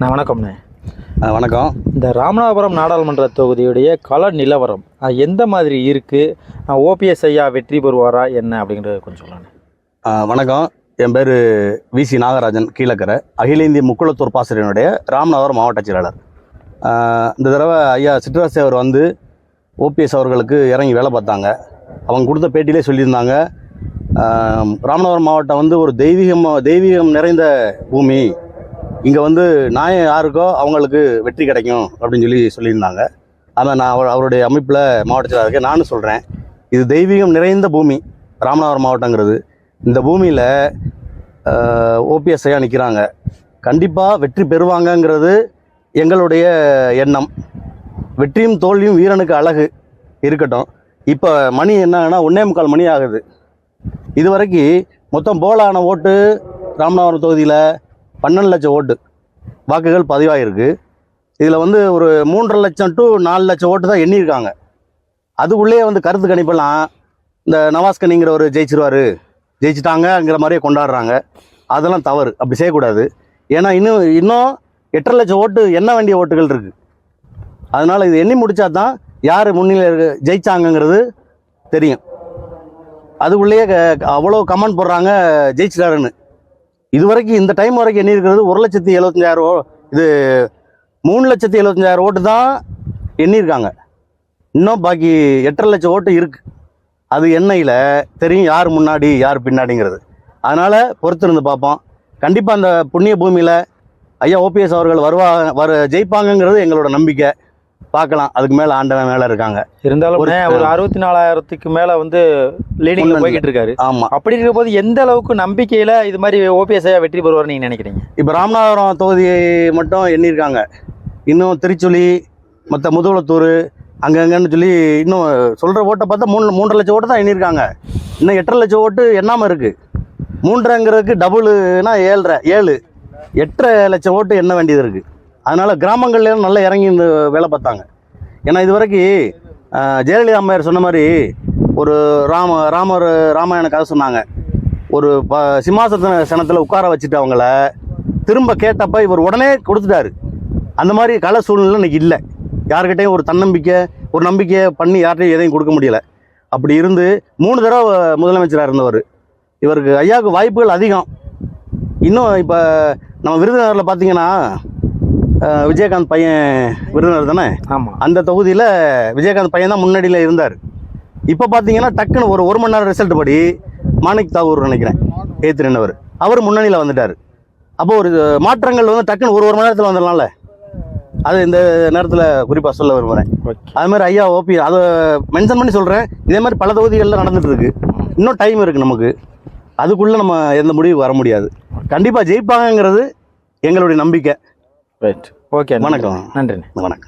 நான் வணக்கம்ண்ணே. வணக்கம். இந்த ராமநாதபுரம் நாடாளுமன்ற தொகுதியுடைய கள நிலவரம் எந்த மாதிரி இருக்குது ஓபிஎஸ் ஐயா வெற்றி பெறுவாரா என்ன அப்படிங்கிறத கொஞ்சம் சொல்லணும் வணக்கம். என் பேர் விசி நாகராஜன் கீழக்கரை. அகில இந்திய முக்குளத்தூர் பாசறையினுடைய ராமநாதபுரம் மாவட்ட செயலாளர். இந்த தடவை ஐயா சிற்றரசு அவர் வந்து ஓபிஎஸ் அவர்களுக்கு இறங்கி வேலை பார்த்தாங்க. அவங்க கொடுத்த பேட்டியிலே சொல்லியிருந்தாங்க ராமநாதபுரம் மாவட்டம் வந்து ஒரு தெய்வீகம் தெய்வீகம் நிறைந்த பூமி. இங்கே வந்து நியாயம் யாருக்கோ அவங்களுக்கு வெற்றி கிடைக்கும் அப்படின்னு சொல்லி சொல்லியிருந்தாங்க. ஆனால் நான் அவர் அவருடைய அமைப்பில் மாவட்டத்தில் இருக்கேன். நானும் சொல்கிறேன் இது தெய்வீகம் நிறைந்த பூமி ராமநாதபுரம் மாவட்டங்கிறது. இந்த பூமியில் ஓபிஎஸ் ஐயா நிற்கிறாங்க கண்டிப்பாக வெற்றி பெறுவாங்கங்கிறது எங்களுடைய எண்ணம். வெற்றியும் தோல்வியும் வீரனுக்கு அழகு இருக்கட்டும். இப்போ மணி என்னன்னா ஒன்னே முக்கால் மணி ஆகுது. இது வரைக்கும் மொத்தம் போலான ஓட்டு ராமநாதபுரம் தொகுதியில் பன்னெண்டு லட்சம் ஓட்டு. வாக்குகள் பதிவாயிருக்கு. இதில் வந்து ஒரு மூன்றரை லட்சம் டு நாலு லட்சம் ஓட்டு தான் எண்ணியிருக்காங்க. அதுக்குள்ளேயே வந்து கருத்து கணிப்பெல்லாம் இந்த நவாஸ்கனிங்கிற ஒரு ஜெயிச்சிருவார். ஜெயிச்சிட்டாங்கங்கிற மாதிரியே கொண்டாடுறாங்க. அதெல்லாம் தவறு. அப்படி செய்யக்கூடாது. ஏன்னா இன்னும் இன்னும் எட்டரை லட்சம் ஓட்டு எண்ண வேண்டிய ஓட்டுகள் இருக்குது அதனால் இது எண்ணி முடிச்சா தான் யார் முன்னிலை இருக்கு ஜெயிச்சாங்கங்கிறது தெரியும். அதுக்குள்ளேயே க- அவ்வளோ கமெண்ட் போடுறாங்க ஜெயிச்சிட்டாருன்னு. இது வரைக்கும் இந்த டைம் வரைக்கும் என்ன இருக்கிறது? ஒரு லட்சத்தி எழுபத்தஞ்சாயிரம் ஓ- இது மூணு லட்சத்தி எழுபத்தஞ்சாயிரம் ஓட்டு தான் எண்ணியிருக்காங்க. இன்னும் பாக்கி எட்டரை லட்சம் ஓட்டு இருக்கு. அது எண்ணெயில் தெரியும் யார் முன்னாடி யார் பின்னாடிங்கிறது. அதனால் பொறுத்திருந்து பார்ப்போம். கண்டிப்பாக அந்த புண்ணிய பூமியில் ஐயா ஓபிஎஸ் அவர்கள் வருவா வர ஜெயிப்பாங்கங்கிறது எங்களோட நம்பிக்கை. பார்க்கலாம். அதுக்கு மேலே ஆண்டவன் மேலே இருக்காங்க. இருந்தாலும் ஒரு- அறுபத்தி நாலாயிரத்துக்கு மேலே வந்து லீடிங்கில். போய்கிட்டு இருக்காரு ஆமாம் அப்படி இருக்கும்போது எந்த அளவுக்கு நம்பிக்கையில் இது மாதிரி ஓபிஎஸ் ஐயா வெற்றி பெறுவார் நீங்கள் நினைக்கிறீங்க? இப்போ ராமநாதபுரம் தொகுதியை மட்டும் எண்ணியிருக்காங்க. இன்னும் திருச்சுழி மற்ற முதுகுளத்தூர் அங்கங்கன்னு சொல்லி இன்னும் சொல்கிற ஓட்டை பார்த்தா மூணு மூன்றரை லட்சம் ஓட்டு தான் எண்ணியிருக்காங்க. இன்னும் எட்டரை லட்சம் ஓட்டு எண்ணாமல் இருக்குது மூன்றரைங்கிறதுக்கு டபுளுனா ஏழரை ஏழு. எட்டரை லட்சம் ஓட்டு எண்ண வேண்டியது இருக்குது அதனால் கிராமங்கள்லேயும் நல்லா இறங்கி இந்த வேலை பார்த்தாங்க. ஏன்னா இது வரைக்கும் ஜெயலலிதா அம்மையார் சொன்ன மாதிரி ஒரு ராம ராமர் ராமாயண கதை சொன்னாங்க. ஒரு ப சிம்மாசன சனத்தில் உட்கார வச்சுட்டு அவங்கள திரும்ப கேட்டப்ப இவர் உடனே கொடுத்துட்டாரு. அந்த மாதிரி கல சூழ்நிலை இன்னைக்கு இல்லை. யாருக்கிட்டையும் ஒரு தன்னம்பிக்கை ஒரு நம்பிக்கையை பண்ணி யார்கிட்டையும் எதையும் கொடுக்க முடியல. அப்படி இருந்து மூணு தடவை முதலமைச்சராக இருந்தவர். இவருக்கு ஐயாவுக்கு வாய்ப்புகள் அதிகம். இன்னும் இப்போ நம்ம விருதுநகரில் பார்த்தீங்கன்னா விஜயகாந்த் பையன் விருதுநகர் தானே? ஆமாம் அந்த தொகுதியில் விஜயகாந்த் பையன் தான் முன்னாடியில் இருந்தார். இப்போ பார்த்தீங்கன்னா டக்குன்னு ஒரு ஒரு மணி நேரம் ரிசல்ட் படி மாணிக் தாகூர் நினைக்கிறேன் ஏத்திரனவர் அவர் முன்னணியில் வந்துட்டார். அப்போ ஒரு மாற்றங்கள் வந்து டக்குன்னு ஒரு ஒரு மணி நேரத்தில் வந்துடலாம்ல? அது இந்த நேரத்தில் குறிப்பாக சொல்ல விரும்புகிறேன் அது மாதிரி ஐயா ஓபி அதை மென்ஷன் பண்ணி சொல்கிறேன் இதே மாதிரி பல தொகுதிகளில் நடந்துட்டு இருக்கு. இன்னும் டைம் இருக்குது நமக்கு. அதுக்குள்ளே நம்ம எந்த முடிவு வர முடியாது. கண்டிப்பாக ஜெயிப்பாங்கங்கிறது எங்களுடைய நம்பிக்கை. ரைட் ஓகே வணக்கம். நன்றிண்ணே. வணக்கம்.